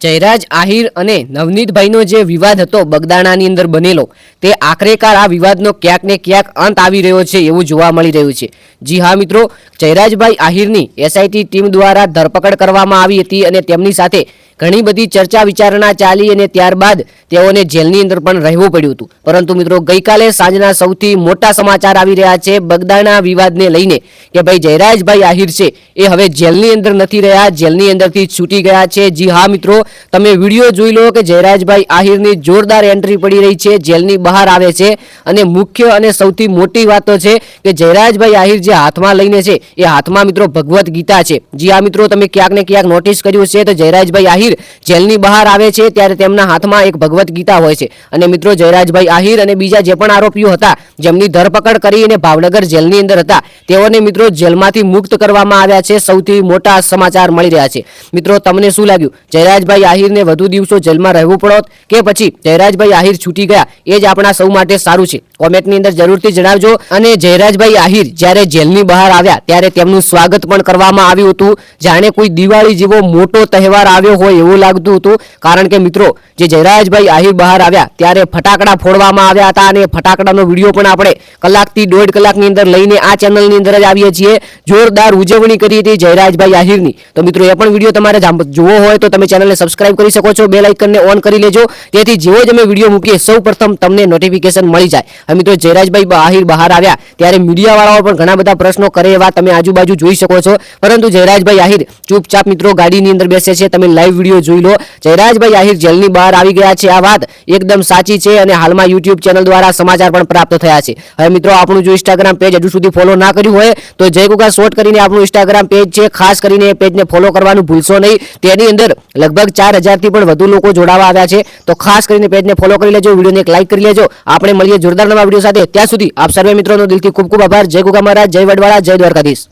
જયરાજ, આહિર અને નવનીતભાઈનો જે વિવાદ હતો બગદાણાની અંદર બનેલો, તે આખરેકાર આ વિવાદનો ક્યાંક ને ક્યાંક અંત આવી રહ્યો છે એવું જોવા મળી રહ્યું છે. જી હા, મિત્રો, જયરાજભાઈ, આહિરની એસઆઈટી ટીમ દ્વારા ધરપકડ કરવામાં આવી હતી અને તેમની સાથે ઘણી બધી ચર્ચા વિચારણા ચાલી અને ત્યારબાદ તેઓને જેલની અંદર પણ રહેવું પડ્યું હતું. પરંતુ મિત્રો, ગઈકાલે સાંજના સૌથી મોટા સમાચાર આવી રહ્યા છે બગદાણા વિવાદને લઈને કે ભાઈ જયરાજભાઈ આહિર છે, એ હવે જેલની અંદર નથી રહ્યા, જેલની અંદરથી છૂટી ગયા છે. જી હા મિત્રો, તમે વીડિયો જોઈ લો કે જયરાજભાઈ આહિરની જોરદાર એન્ટ્રી પડી રહી છે, જેલની બહાર આવે છે. અને મુખ્ય અને સૌથી મોટી વાત તો છે કે જયરાજભાઈ આહિર જે હાથમાં લઈને છે, એ હાથમાં મિત્રો ભગવદ્ ગીતા છે. જી હા મિત્રો, તમે ક્યાંક ને ક્યાંક નોટિસ કર્યું છે તો જયરાજભાઈ આહિર જેલની બહાર આવે છે ત્યારે તેમના હાથમાં એક ભગવદ્ ગીતા હોય છે. અને મિત્રો જયરાજભાઈ આહિર અને બીજા જે પણ આરોપીઓ હતા, જેમની ધરપકડ કરી અને ભાવનગર જેલની અંદર હતા, તેઓને મિત્રો જેલમાંથી મુક્ત કરવામાં આવ્યા છે. સૌથી મોટા સમાચાર મળી રહ્યા છે. મિત્રો, તમને શું લાગ્યું? જયરાજભાઈ આહિરને વધુ દિવસો જેલમાં રહેવું પડોત કે પછી જયરાજભાઈ આહિર છૂટી ગયા? એ જ આપણા સૌ માટે સારું છે. કોમેન્ટની અંદર જરૂરથી જણાવજો. અને જયરાજભાઈ આહિર જ્યારે જેલની બહાર આવ્યા, ત્યારે તેમનું સ્વાગત પણ કરવામાં આવ્યું હતું. જાણે કોઈ દિવાળી જેવો મોટો તહેવાર આવ્યો હોય એવું લાગતું હતું. કારણ કે મિત્રો, જે જયરાજભાઈ આહિર બહાર આવ્યા, ત્યારે ફટાકડા ફોડવામાં આવ્યા હતા અને ફટાકડાનો વીડિયો પણ આપણે કલાકથી દોઢ કલાકની અંદર લઈને આ ચેનલની અંદર જ આવીએ છીએ. જોરદાર ઉજવણી કરી હતી જયરાજભાઈ આહિરની. તો મિત્રો, એ પણ વીડિયો તમારે જોવો હોય તો તમે ચેનલને સબસ્ક્રાઇબ કરી શકો છો, બે લાઇકનને ઓન કરી લેજો. જેથી જેવો જ અમે વીડિયો મૂકીએ, સૌ પ્રથમ તમને નોટિફિકેશન મળી જાય. મિત્રો, જયરાજભાઈ આહિર બહાર આવ્યા, ત્યારે મીડિયાવાળાઓ પણ ઘણા બધા પ્રશ્નો કરે એવા તમે આજુબાજુ જોઈ શકો છો. પરંતુ જયરાજભાઈ આહિર ચૂપચાપ મિત્રો ગાડીની અંદર બેસે છે. તમે લાઈવ વીડિયો જોઈ લો. જયરાજભાઈ આહિર જેલની બહાર આવી ગયા છે. આ વાત એકદમ સાચી છે અને હાલમાં યુટ્યુબ ચેનલ દ્વારા સમાચાર પણ પ્રાપ્ત થયા છે. હવે મિત્રો, આપણું જો ઇન્સ્ટાગ્રામ પેજ હજુ સુધી ફોલો ના કર્યું હોય, તો જય ગુગા શોર્ટ કરીને આપણું ઇન્સ્ટાગ્રામ પેજ છે. ખાસ કરીને એ પેજને ફોલો કરવાનું ભૂલશો નહીં. તેની અંદર લગભગ ચાર હજારથી પણ વધુ લોકો જોડાવા આવ્યા છે. તો ખાસ કરીને પેજને ફોલો કરી લેજો, વિડીયોને એક લાઈક કરી લેજો. આપણે મળીએ જોરદાર નવા વીડિયો સાથે. ત્યાં સુધી આપ સર્વે મિત્રોનો દિલથી ખૂબ ખૂબ આભાર. જય કુકા મહારાજ, જય વડવાળા, જય દ્વારકાધીશ.